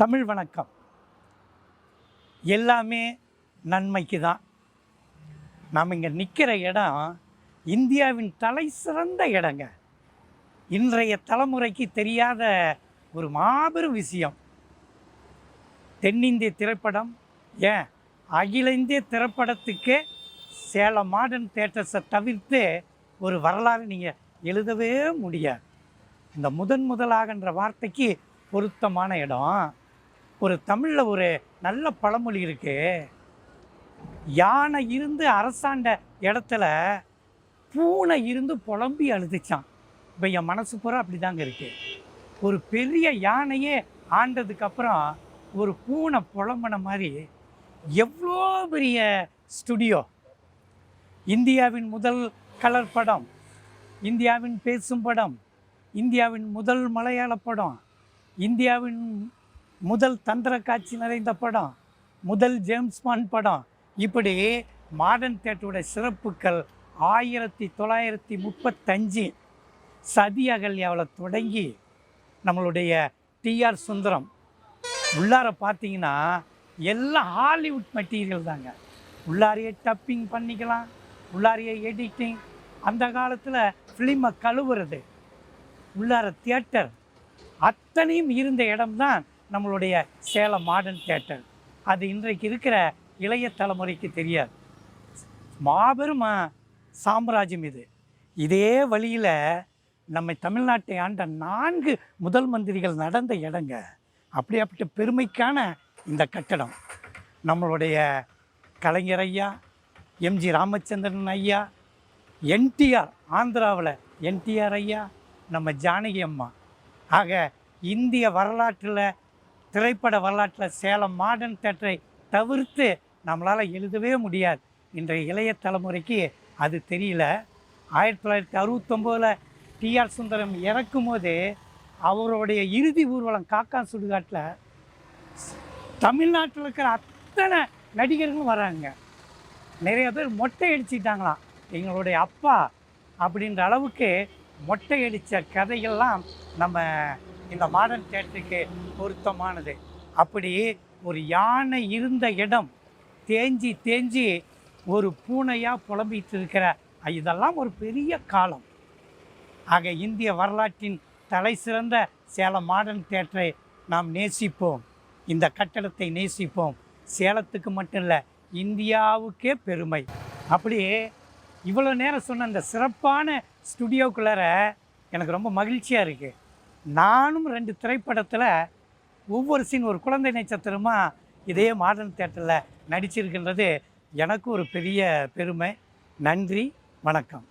தமிழ் வணக்கம். எல்லாமே நன்மைக்கு தான் நாம் இங்கே நிற்கிற இடம் இந்தியாவின் தலை சிறந்த இடங்க. இன்றைய தலைமுறைக்கு தெரியாத ஒரு மாபெரும் விஷயம். தென்னிந்திய திரைப்படம் ஏன்? அகில இந்திய திரைப்படத்துக்கே சேலம் மாடர்ன் தேட்டர்ஸை தவிர்த்து ஒரு வரலாறு நீங்கள் எழுதவே முடியாது. இந்த முதன் முதலாகன்ற வார்த்தைக்கு பொருத்தமான இடம் ஒரு தமிழில் ஒரு நல்ல பழமொழி இருக்கு. யானை இருந்து அரசாண்ட இடத்துல பூனை இருந்து புலம்பி அழுதுச்சான் இப்போ என் மனசு பூரா அப்படி தாங்க இருக்கு. ஒரு பெரிய யானையே ஆண்டதுக்கப்புறம் ஒரு பூனை புலம்புன மாதிரி எவ்வளோ பெரிய ஸ்டுடியோ. இந்தியாவின் முதல் கலர் படம் இந்தியாவின் பேசும் படம் இந்தியாவின் முதல் மலையாள படம் இந்தியாவின் முதல் தந்திர காட்சி நிறைந்த படம் முதல் ஜேம்ஸ் பாண்ட் படம். இப்படி மாடர்ன் தேட்டருடைய சிறப்புகள் ஆயிரத்தி தொள்ளாயிரத்தி முப்பத்தஞ்சு சதி அகல்யாவில் தொடங்கி நம்மளுடைய டிஆர் சுந்தரம். உள்ளார பார்த்தீங்கன்னா எல்லாம் ஹாலிவுட் மெட்டீரியல் தாங்க. உள்ளாரையே டப்பிங் பண்ணிக்கலாம் உள்ளாரியே எடிட்டிங். அந்த காலத்தில் ஃபிலிமை கழுவுறது. உள்ளார தியேட்டர் அத்தனையும் இருந்த இடம்தான் நம்மளுடைய சேலம் மாடர்ன் தேட்டர் அது இன்றைக்கு இருக்கிற இளைய தலைமுறைக்கு தெரியாது. மாபெரும் சாம்ராஜ்யம் இது. இதே வழியில் நம்ம தமிழ்நாட்டை ஆண்ட நான்கு முதல் மந்திரிகள் நடந்த இடங்க. அப்படியாப்பட்ட பெருமைக்கான இந்த கட்டடம். நம்மளுடைய கலைஞர் ஐயா எம்ஜி ராமச்சந்திரன் ஐயா என்டிஆர் ஆந்திராவில் என்டிஆர் ஐயா நம்ம ஜானகி அம்மா. ஆக இந்திய வரலாற்றில் திரைப்பட வரலாற்றில் சேலம் மாடர்ன் தேட்டரை தவிர்த்து நம்மளால் எழுதவே முடியாது. இன்றைய இளைய தலைமுறைக்கு அது தெரியல. ஆயிரத்தி தொள்ளாயிரத்தி அறுபத்தொம்போதில் டிஆர் சுந்தரம் இறக்கும் போது அவருடைய இறுதி ஊர்வலம் காக்கா சுடுகாட்டில் தமிழ்நாட்டில் இருக்கிற அத்தனை நடிகர்களும் வராங்க. நிறைய பேர் மொட்டை அடிச்சிட்டாங்களாம். எங்களுடைய அப்பா அப்படின்ற அளவுக்கு மொட்டை அடித்த கதைகள்லாம் நம்ம இந்த மாடர்ன் தேட்டருக்கு பொருத்தமானது. அப்படி ஒரு யானை இருந்த இடம் தேஞ்சி தேஞ்சி ஒரு பூனையாக புலம்பிட்டு இருக்கிற இதெல்லாம் ஒரு பெரிய காலம். ஆக இந்திய வரலாற்றின் தலை சிறந்த சேலம் மாடர்ன் தேட்டரை நாம் நேசிப்போம். இந்த கட்டடத்தை நேசிப்போம். சேலத்துக்கு மட்டும் இல்லை இந்தியாவுக்கே பெருமை. அப்படியே இவ்வளோ நேரம் சொன்ன அந்த சிறப்பான ஸ்டுடியோக்குள்ளார எனக்கு ரொம்ப மகிழ்ச்சியாக இருக்குது நானும் ரெண்டு திரைப்படத்தில் ஒவ்வொரு சீன் ஒரு குழந்தை நட்சத்திரமாக இதே மாடர்ன் தேட்டரில் நடிச்சிருக்கின்றது எனக்கு ஒரு பெரிய பெருமை. நன்றி வணக்கம்.